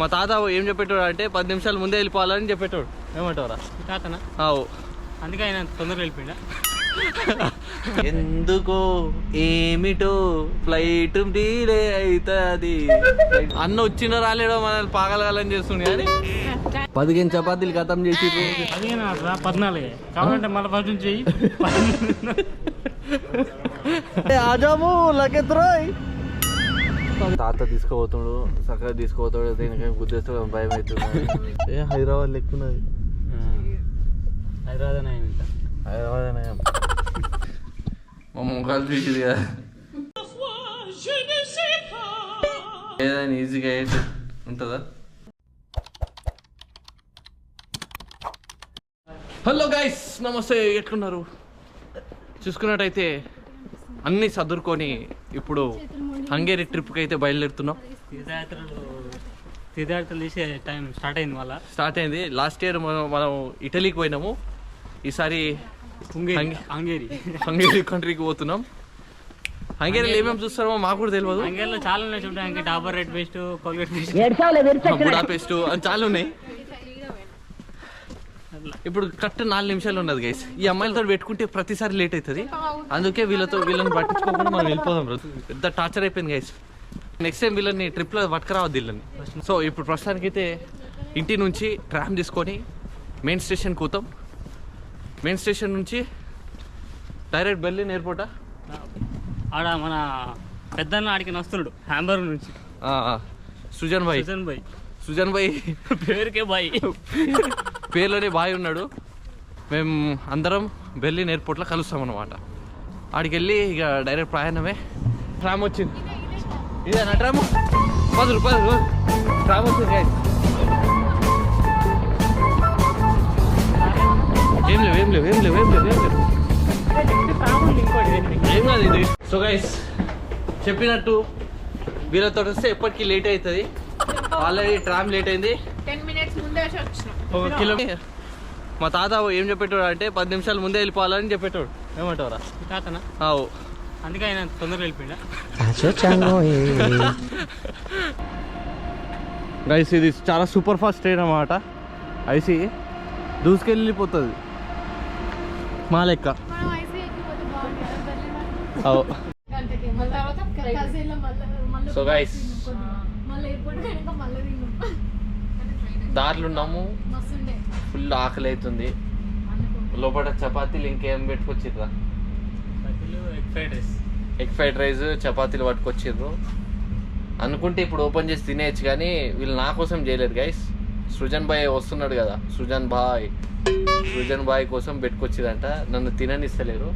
మా తాత ఏం చెప్పేటోడు అంటే పది నిమిషాలు ముందే వెళ్ళిపోవాలని చెప్పేటోడు. ఏమంటారా తాతనా? అవు అందుకే ఆయన తొందరగా వెళ్ళిపోయిందా ఎందుకో ఏమిటో ఫ్లైట్ డీలే అవుతుంది అన్న వచ్చిన రాలేడో మనల్ని పాగలగాలని చేస్తుంది కానీ పదిహేను చపాతీలు ఖతం చేసి పద్నాలుగే. కావాలంటే మళ్ళీ ఫస్ట్ నుంచి చెయ్యి. ఆజాము లకెత్రోయ్ తాత తీసుకుపోతాడు చక్కగా తీసుకుపోతాడు దేనికైనా గుద్దేస్తాడు భయం అవుతుంది. ఏ హైదరాబాద్ లెక్కున్నది హైదరాబాద్ అనే ఇంకా హైదరాబాద్ అనే. మా ముఖాలు చూసింది కదా. ఏదైనా ఈజీగా అయితే ఉంటుందా? హలో గైస్ నమస్తే ఎట్లున్నారు? చూసుకున్నట్టయితే అన్నీ సదురుకొని ఇప్పుడు హంగేరి ట్రిప్కి అయితే బయలుదేరుతున్నాం. తీర్థయాత్రలు తీర్థయాత్రలు తీసే టైం స్టార్ట్ అయింది మళ్ళా? స్టార్ట్ అయింది. లాస్ట్ ఇయర్ మనం మనం ఇటలీకి పోయినాము. ఈసారి హంగే- హంగేరి. హంగేరి కంట్రీకి పోతున్నాం. హంగేరీలో ఏమేమి చూస్తారో మాకు కూడా తెలియదు హంగేరిలో చాలా ఉన్నాయి చూడడానికి. Dabur red paste Colgate paste. Budapest అని చాలా ఉన్నాయి. ఇప్పుడు కరెక్ట్ నాలుగు నిమిషాలు ఉన్నది గైస్ ఈ అమ్మాయిలతో పెట్టుకుంటే ప్రతిసారి లేట్ అవుతుంది. అందుకే వీళ్ళతో వీళ్ళని పట్టించుకోకుండా మనం వెళ్ళిపోదాం రోజు పెద్ద టార్చర్ అయిపోయింది గైస్ నెక్స్ట్ టైం వీళ్ళని ట్రిప్లో పట్టుకురావద్దు వీళ్ళని. సో ఇప్పుడు ప్రస్తుతానికైతే ఇంటి నుంచి ట్రామ్ తీసుకొని మెయిన్ స్టేషన్ కూతాం మెయిన్ స్టేషన్ నుంచి డైరెక్ట్ బెర్లిన్ ఎయిర్పోర్టా ఆడ మన పెద్దన్న ఆడికి వస్తున్నాడు హ్యాంబర్గ్ నుంచి. సుజన్ భాయ్ సుజన్ బాయ్ సుజన్ భాయ్ పేరుకే బాయ్. పేర్లోనే బాయ్ ఉన్నాడు. మేము అందరం బెర్లిన్ ఎయిర్పోర్ట్లో కలుస్తాం అనమాట ఆడికి వెళ్ళి ఇక డైరెక్ట్ ప్రయాణమే. ట్రామ్ వచ్చింది. ఇదేనా ట్రామ్. పది రూపాయలు ట్రామ్ వచ్చింది. ఏం లేవు ఏం లేవు ఏం లేవు ఏం లేవు ఏం లేవు. ఏం కాదు ఇది. సో గైస్ చెప్పినట్టు వీళ్ళతో వస్తే ఎప్పటికీ లేట్ అవుతుంది. ఆల్రెడీ ట్రామ్ లేట్ అయింది. టెన్ మినిట్స్ ముందే ఒక కిలోమీటర్ మా తాత ఏం చెప్పేటోడు అంటే పది నిమిషాలు ముందే వెళ్ళిపోవాలని చెప్పేటోడు. ఏమంటారా తాతనా? అవు అందుకే ఆయన తొందరగా గైస్ ఇది చాలా సూపర్ ఫాస్ట్ ట్రైన్ అన్నమాట. ఐసి దూసుకెళ్ళిపోతుంది మా లెక్క. అవు గంటకి మళ్ళీ తర్వాత కజీన్లో మళ్ళీ మళ్ళీ So guys. మళ్ళీ ఎయిర్పోర్ట్ కనుక మళ్ళీ తిన్నాం దారిలో ఉన్నాము ఫుల్ ఆకలి అవుతుంది లోపల చపాతీలు ఇంకేం పెట్టుకొచ్చిర్రా? Egg fried rice. Egg fried rice చపాతీలు పట్టుకొచ్చిర్రు. అనుకుంటే ఇప్పుడు ఓపెన్ చేసి తినేయచ్చు కానీ వీళ్ళు నా కోసం చేయలేదు గైస్ సృజన్ బాయ్ వస్తున్నాడు కదా. సృజన్ బాయ్. సృజన్ బాయ్ కోసం పెట్టుకొచ్చిరంట. నన్ను తిననిస్తలేరు.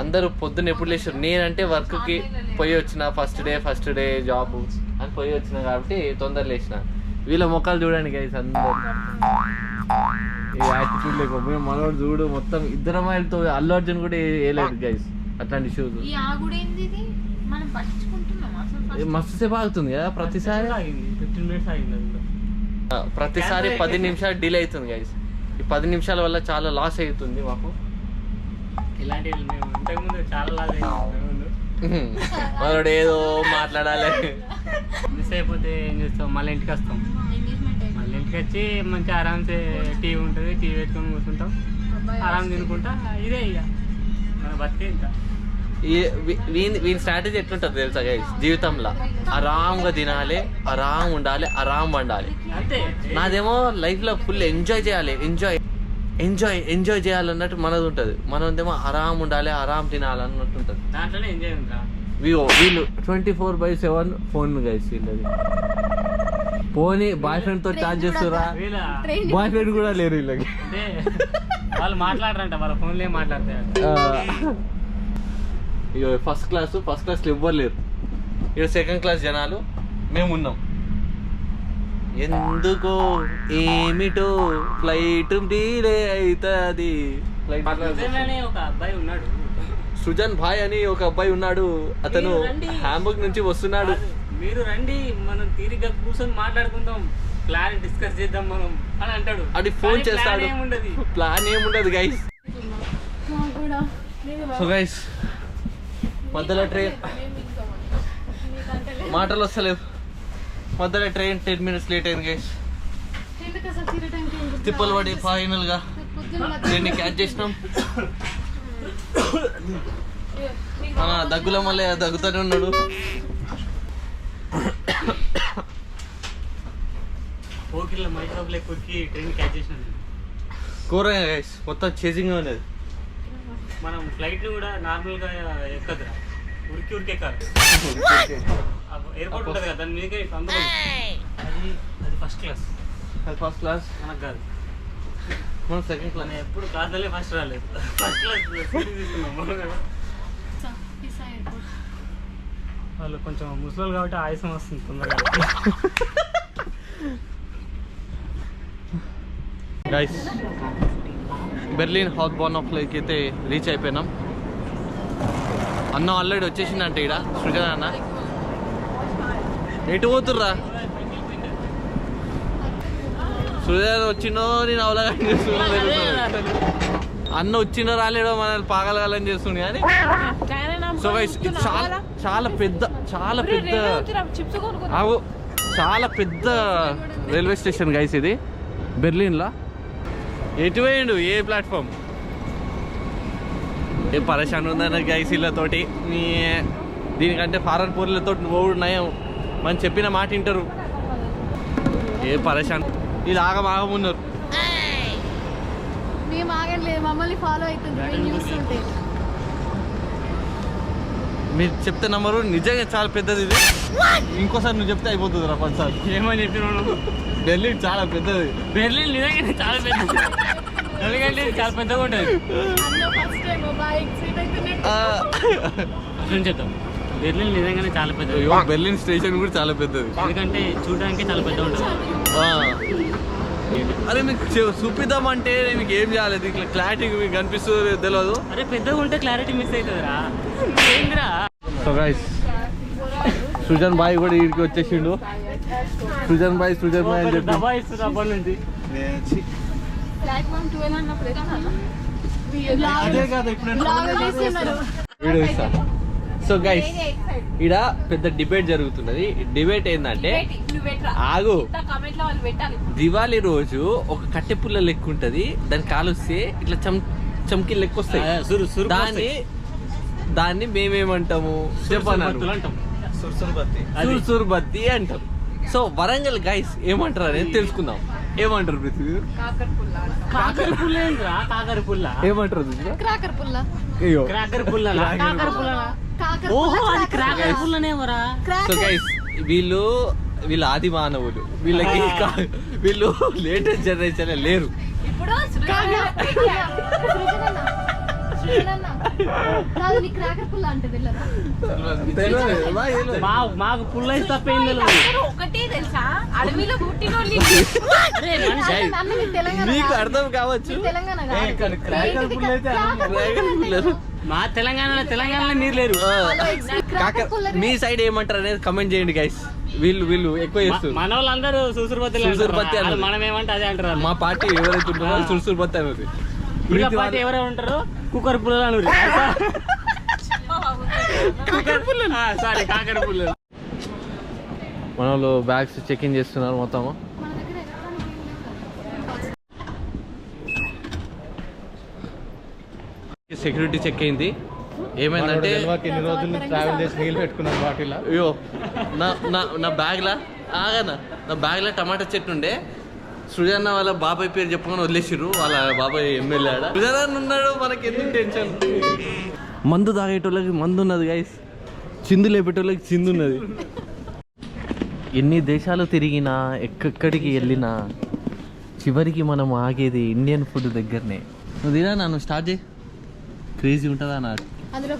అందరూ పొద్దున్న ఎప్పుడు లేచారు నేనంటే వర్క్కి పోయి వచ్చిన first day first day job అని పోయి వచ్చిన కాబట్టి తొందర లేచిన. వీళ్ళ మొక్కలు చూడండి గైస్ అందరు. ఈ యాటిట్యూడ్ మనోడు చూడు మొత్తం ఇద్దరు అమ్మాయిలతో అల్లు అర్జున్ కూడా వేయలేదు గైస్ అట్లాంటి షూస్ మస్తు సేపు ఆగుతుంది కదా ప్రతిసారి. ప్రతిసారి పది నిమిషాలు డిలే అవుతుంది గైస్ ఈ పది నిమిషాల వల్ల చాలా లాస్ అవుతుంది మాకు. ఇలాంటివి చాలా ముందు మనోడు ఏదో మాట్లాడాలి. మిస్ అయిపోతే ఏం చేస్తాం మళ్ళీ ఇంటికి వస్తాం. మళ్ళీ ఇంటికి వచ్చి మంచిగా ఆరామ్సే టీవీ ఉంటుంది టీవీ పెట్టుకొని కూర్చుంటాం. ఆరామ్ తినుకుంటా ఇదే ఇక. మన బతికే ఇంకా. వీని వీని స్ట్రాటజీ ఎట్లుంటుంది తెలుసా గైస్ జీవితంలో. ఆరాంగా తినాలి ఆరాం ఉండాలి ఆరాం వండాలి. అంతే. నాదేమో లైఫ్లో ఫుల్ ఎంజాయ్ చేయాలి ఎంజాయ్ ఎంజాయ్ ఎంజాయ్ చేయాలన్నట్టు మనది ఉంటుంది. మనదేమో ఆరాం ఉండాలి ఆరాం తినాలి అన్నట్టు ఉంటుంది. దాంట్లోనే ఎంజాయ్ ఉంటా వీళ్ళు వీళ్ళు twenty four by seven phone guys వీళ్ళది పోనీ బాయ్ ఫ్రెండ్తో చార్జ్ చేస్తురా? బాయ్ ఫ్రెండ్ కూడా లేరు వీళ్ళకి. అంటే వాళ్ళు మాట్లాడరంట వాళ్ళ ఫోన్లో మాట్లాడతారు ఇక ఫస్ట్ క్లాస్ ఫస్ట్ క్లాస్లో ఎవ్వరు లేరు. ఇక సెకండ్ క్లాస్ జనాలు మేము ఉన్నాం. ఎందుకో ఏమిటో ఫ్లైట్ డీలే అవుతుంది ఫ్లైట్ ఒక అబ్బాయి ఉన్నాడు. సుజన్ భాయ్ అని ఒక అబ్బాయి ఉన్నాడు. అతను. హ్యాంబర్గ్ నుంచి వస్తున్నాడు. మీరు రండి. మనం తీరిగ్గా కూర్చొని మాట్లాడుకుందాం. ప్లాన్ డిస్కస్ చేద్దాం మనం అని అంటాడు. అది ఫోన్ చేస్తాడు. ప్లాన్ ఏముండదు. గైస్ సో గైస్ మధ్యలో ట్రైన్. మాటలు వస్తలేవు. మధ్యలో ట్రైన్ టెన్ మినిట్స్ లేట్ అయింది గైస్ తిప్పలు పడి ఫైనల్గా పొద్దున్న దీన్ని క్యాచ్ చేసినాం. మన దగ్గుల మళ్ళీ దగ్గుతూనే ఉన్నాడు. కూర మొత్తం చేసింగ్ ఉన్నది. మనం ఫ్లైట్ కూడా నార్మల్గా ఎక్కదురా ఉరికి ఉరికి ఎక్కాలి ఎయిర్పోర్ట్ ఉంటుంది కదా దాని అందులో అది అది ఫస్ట్ క్లాస్ ఫస్ట్ క్లాస్ మనకు కాదు. మన సెకండ్ క్లాస్ ఎప్పుడు క్లాస్లోనే ఫస్ట్ రాలేదు. ఫస్ట్ క్లాస్ తీసుకున్నాం వాళ్ళు కొంచెం ముసలోళ్ళు కాబట్టి ఆయుసం వస్తుంది తొందరగా. Guys Berlin hot ban of like అయితే రీచ్ అయిపోయినాం. అన్న ఆల్రెడీ వచ్చేసిందంట ఈడ సృజన అన్న ఎటు పోతుర్రా? సృజన వచ్చిందో నేను అవలాగా చేస్తున్నా. అన్న వచ్చిందో రాలేడో మనల్ని పాగలగాలని చేస్తుండే కానీ సో గైస్ ఇది చాలా చాలా పెద్ద చాలా పెద్ద ఆగు. చాలా పెద్ద రైల్వే స్టేషన్ గైస్ ఇది. బెర్లిన్లో. ఎటు పోయిండు? ఏ ప్లాట్ఫామ్? ఏ పరేషాన్ ఉందన్న గైస్ నీ దీనికంటే ఫారెన్ పూర్లతో పోవుడు నయం మనం చెప్పిన మాట వింటారు. ఏ పరేషాన్? ఇది ఆగం ఆగం ఉన్నారు. మేము ఆగట్లేదు మమ్మల్ని ఫాలో అవుతుంది మేము చూస్తుంటే. మీరు చెప్తే నమ్మరు నిజంగా చాలా పెద్దది ఇది. ఇంకోసారి నువ్వు చెప్తే అయిపోతుంది రా పదిసార్లు. ఏమని చెప్పినాను ఢిల్లీ చాలా పెద్దది. బెర్లిన్ నిజంగా చాలా పెద్ద ఎందుకంటే చాలా పెద్దగా ఉంటుంది. అన్న ఫస్ట్ టైం బైక్ సీట్ అయితే ఆ, అట్లా చెప్తాం. బెర్లిన్ నిజంగానే చాలా పెద్దది అయ్యో, బెర్లిన్ స్టేషన్ కూడా చాలా పెద్దది. ఎందుకంటే చూడడానికి చాలా పెద్ద ఉంటుంది. అరే మీకు చూ- చూపిద్దామంటే మీకు ఏం చేయాలి? ఇట్లా క్లారిటీ మీకు కనిపిస్తుంది తెలియదు అరే పెద్దగా ఉంటే క్లారిటీ మిస్ అవుతుందిరా ఏందిరా? సో గైస్ సృజన్ బాయ్ కూడా వీడికి వచ్చేసిండు. సృజన్ బాయ్ సృజన్ బాయ్ అని చెప్పి. దబా ఇస్తుంది అప్పటి నుంచి. వీడియో ఇస్తా సో గైస్ ఈడ పెద్ద డిబేట్ జరుగుతున్నది. డిబేట్ ఏంటంటే ఆగు. దివాళీ రోజు ఒక కట్టె పుల్ల లెక్క ఉంటది. దాన్ని కాలుస్తే ఇట్లా చం చమ్కి లెక్క వస్తాయి. దాన్ని దాన్ని మేమేమంటాము? చెప్పన్నాను బత్తులు అంటాం. సో వరంగల్ గైస్ ఏమంటారు అనేది తెలుసుకుందాం. ఏమంటారు పృథ్వీ కాకర్ పుల్ల కాకర పుల్ల ఏందిరా? కాకర పుల్ల. ఏమంటారు? క్రాకర్ పుల్ల. అయ్యో. క్రాకర్ పుల్ల కాకర పుల్ల. కాకర్ ఓహో అది సో గైస్ వీళ్ళు వీళ్ళు ఆది మానవులు. వీళ్ళకి వీళ్ళు లేటెస్ట్ జనరేషన్ లేరు. మాకు పుల్ల తప్ప ఒకటే తెలుసా? అడవిలో మీకు. అర్థం కావచ్చు. తెలంగాణ మా తెలంగాణలో తెలంగాణలో నీరు లేరు. మీ సైడ్ ఏమంటారు అనేది కమెంట్ చేయండి గైస్ వీళ్ళు వీళ్ళు ఎక్కువ చేస్తారు మన వాళ్ళందరూ సూసురుపత్తి అన్నది. మనం ఏమంటే అదే అంటారు. మా పార్టీ ఎవరైతే ఉంటుందో సురుసురు బత్తి అనేది పార్టీ ఎవరో ఉంటారు కుక్కర్ పుల్లలు అని కాకర పుల్లలు? సారీ కాకర పుల్లలు. మన వాళ్ళు బ్యాగ్స్ చెక్ ఇన్ చేస్తున్నారు మొత్తం మన దగ్గర ఎలక్ట్రానిక్ ఏం లేవు కదా. సెక్యూరిటీ చెక్ అయింది. ఏమైందంటే ఎన్ని రోజులు ట్రావెల్ చేసి నీళ్ళు పెట్టుకున్నాను బాటిల్. అయ్యో నా నా నా బ్యాగ్లా? ఆగనా? నా బ్యాగ్లో టమాటా చెట్టు ఉండే. సృజన వాళ్ళ బాబాయ్ పేరు చెప్పుకొని వదిలేసిర్రు. వాళ్ళ బాబాయ్ ఎమ్మెల్యే ఆడ. సృజన ఉన్నాడు మనకి ఎందుకు టెన్షన్ మందు తాగేటోళ్ళకి మందు ఉన్నది గైస్ చిందు లేపేటోళ్ళకి చిందు ఉన్నది. ఎన్ని దేశాలు తిరిగినా ఎక్కడికి వెళ్ళినా చివరికి మనం ఆగేది ఇండియన్ ఫుడ్ దగ్గరనే. నువ్వు తినా నన్ను స్టార్ట్ చేయి. క్రేజీ ఉంటుందా నాకు అందులో.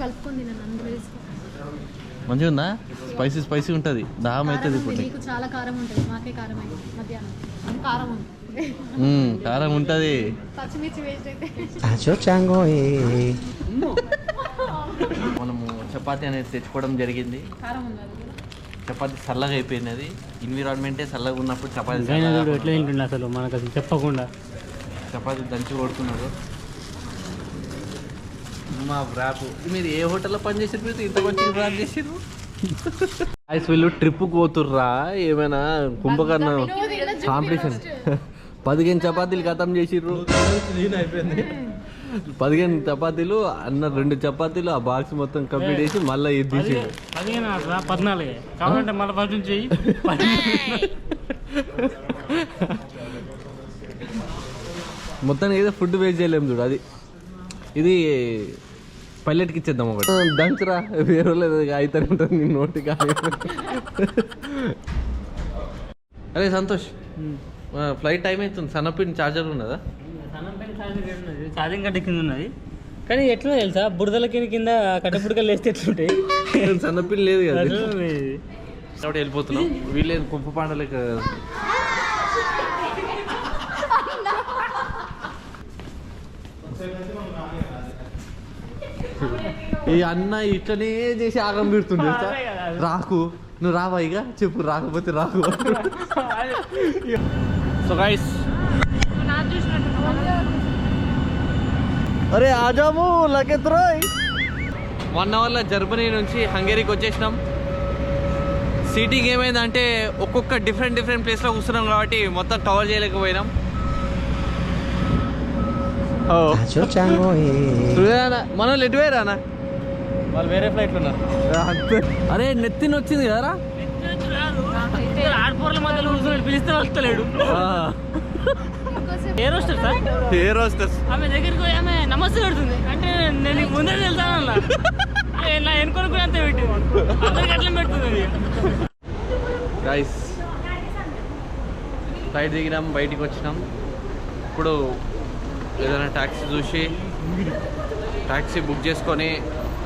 మంచిగా ఉందా? స్పైసీ స్పైసీ ఉంటుంది. దాహం అవుతుంది ఇప్పుడు నీకు చాలా కారం ఉంటుంది. మాకే కారం అయింది మధ్యాహ్నం. కారం ఉంది. కారం ఉంటుంది. పచ్చిమిర్చి వేస్ట్ అయితే. మనము చపాతీ అనేది తెచ్చుకోవడం జరిగింది. కారం ఉంది అది కూడా. చపాతీ చల్లగా అయిపోయింది అది. ఎన్విరాన్మెంటే చల్లగా ఉన్నప్పుడు చపాతీ ఎట్లా తింటుండే అసలు? మనకు అసలు చెప్పకుండా. చపాతీ దంచి కొడుతున్నారు మా ర్యాప్ మీరు ఏ హోటల్లో పని చేసారు ఇంత మంచిగా ర్యాప్ చేసారు ఐస్ వీళ్ళు ట్రిప్ పోతుర్రా. ఏమైనా కుంభకర్ణం కాంపిటీషన్ పదిహేను చపాతీలు ఖతం చేసిర్రు. అయిపోయింది. పదిహేను చపాతీలు అన్న రెండు చపాతీలు ఆ బాక్స్ మొత్తం కంప్లీట్ చేసి మళ్ళీ ఇది తీసిండు పదిహేను అసలు పద్నాలుగు. కావాలంటే మళ్ళీ ఫస్ట్ నుంచి చెయ్యి. మొత్తానికి ఏదో ఫుడ్ వేస్ట్ చేయలేము చూడు అది. ఇది పైలట్కి ఇచ్చేద్దాం ఒకటి. దంచరా. వేరే లేదు అవుతానే ఉంటుంది నీ నోటి కానీ అరే సంతోష్. ఫ్లైట్ టైం అవుతుంది. సన్నపిన్ చార్జర్ ఉన్నదా? ఛార్జింగ్ కట్ట కింద ఉన్నది. కానీ ఎట్లా తెలుసా? బురదల కింద కింద కట్టపుడకలు వేస్తే ఎట్లుంటాయి? సన్నపిన్ లేదు కదా. కాబట్టి వెళ్ళిపోతున్నాం. వీళ్ళేది కుప్ప పాండలే కదా ఈ అన్న ఇట్లనే చేసి ఆగం తెలుసా? రాకు నువ్వు రావా ఇక? చెప్పు రాకపోతే రాకు. సో గైస్ అరే ఆజాము లగెత్రోయ్ వన్ అవర్లో జర్మనీ నుంచి హంగేరీకి వచ్చేసినాం. సీటింగ్ ఏమైందంటే ఒక్కొక్క డిఫరెంట్ డిఫరెంట్ ప్లేస్లో కూర్చున్నాం కాబట్టి మొత్తం కవర్ చేయలేకపోయినాం. మనం ఎటు పోయారా వాళ్ళు వేరే ఫ్లైట్లు ఉన్నారు. అరే నెత్తిన వచ్చింది కదరా? ఆడపూర్ల మధ్యలో కూర్చొని పిలిస్తే వస్తలేడు. ఏ రోస్టర్ సార్? ఏ రోస్టర్స్ ఆమె దగ్గరికి పోయి ఆమె నమస్తే పెడుతుంది. అంటే నేను ముందే నా కూడా అంతే పెట్టింది. అందరికి అట్లా పెడుతుంది అది. గైస్ ఫ్లైట్ దిగినాం బయటికి వచ్చినాం. ఇప్పుడు ఏదైనా ట్యాక్సీ చూసి ట్యాక్సీ బుక్ చేసుకొని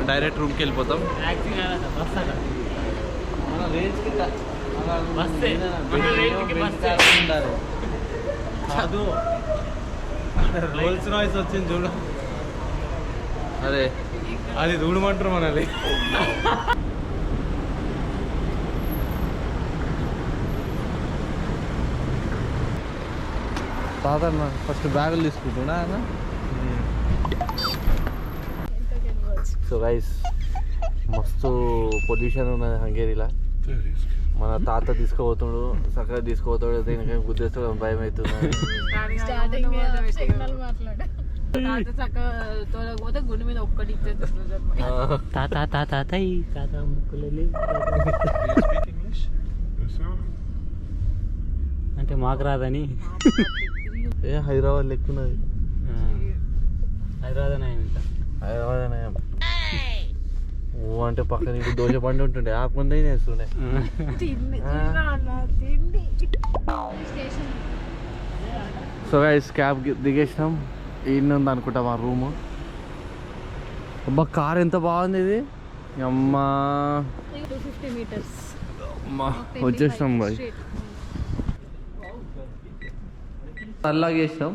డైరెక్ట్ రూమ్కి వెళ్ళిపోతాం. రోల్స్ నాయిస్ వచ్చింది చూడు. అదే. అది దూడమంటారు మనది తాత ఫస్ట్ బ్యాగులు తీసుకుంటున్నా అన్న సో గైస్ మస్తు పొల్యూషన్ ఉన్నది హంగేరీలా. మన తాత తీసుకుపోతుండు చక్కగా తీసుకుపోతాడు దీనికి గుద్దేస్తాడు భయం అవుతుంది. స్టార్టింగ్ సిగ్నల్ మాట్లాడు. తాత తాత తాత తాతయ్ తాత అంటే మాకు రాదని. ఏ హైదరాబాద్ లెక్కున్నది హైదరాబాద్ ఇంకా హైదరాబాద్ అనే ఓ అంటే పక్కన నీకు దోశ పండి ఉంటుండే ఆ ముందే వేస్తుండే. స్టేషన్ సో గైస్ క్యాబ్ దిగేసినాం. ఈయన ఉంది అనుకుంటా మా రూమ్. అబ్బా కార్ ఎంత బాగుంది ఇది? అమ్మా టూ ఫిఫ్టీ మీటర్స్. అమ్మా వచ్చేసినాం బాయ్ అల్లాగ్ చేసినాం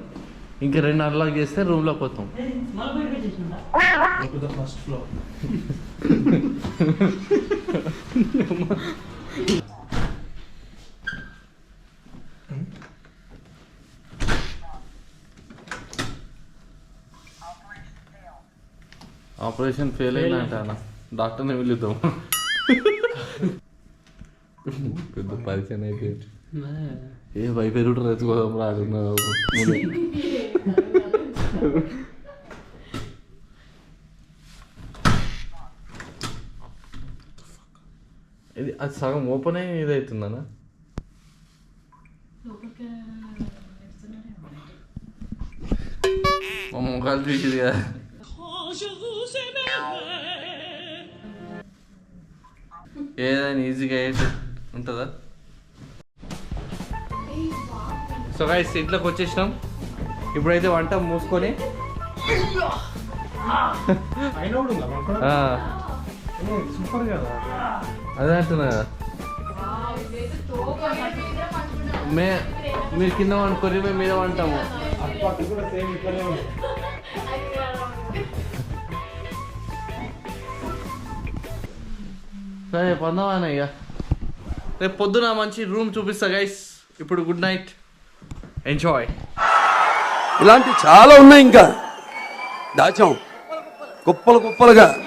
ఇంకా రెండు అల్లాగ్ చేస్తే రూమ్లోకి పోతాం ఫస్ట్ ఫ్లోర్ ఆపరేషన్ ఫెయిల్ అయిందంట అన్న డాక్టర్ని పిలుద్దాం. పెద్ద పరిచయం అయిపోయింది. ఏ వైపెరుడు రెచ్చుకోదాం రాడున్నా ఇది అది సగం ఓపెన్ అయ్యి ఇది అవుతుందన్నా మా ముఖాలు చూసింది కదా. ఏదైనా ఈజీగా ఉంటుందా? సో గైస్ ఇంట్లోకి వచ్చేసినాం ఇప్పుడైతే వంట మూసుకొని. సూపర్ కదా అదే అంటున్నా మే మీరు కింద వండుకొని మేము మీద వంటాము సరే పొందామని ఇక రేపు పొద్దున మంచి రూమ్ చూపిస్తా గైస్ ఇప్పుడు గుడ్ నైట్ ఎంజాయ్ ఇలాంటి చాలా ఉన్నాయి ఇంకా. దాచాం. కుప్పలు కుప్పలుగా.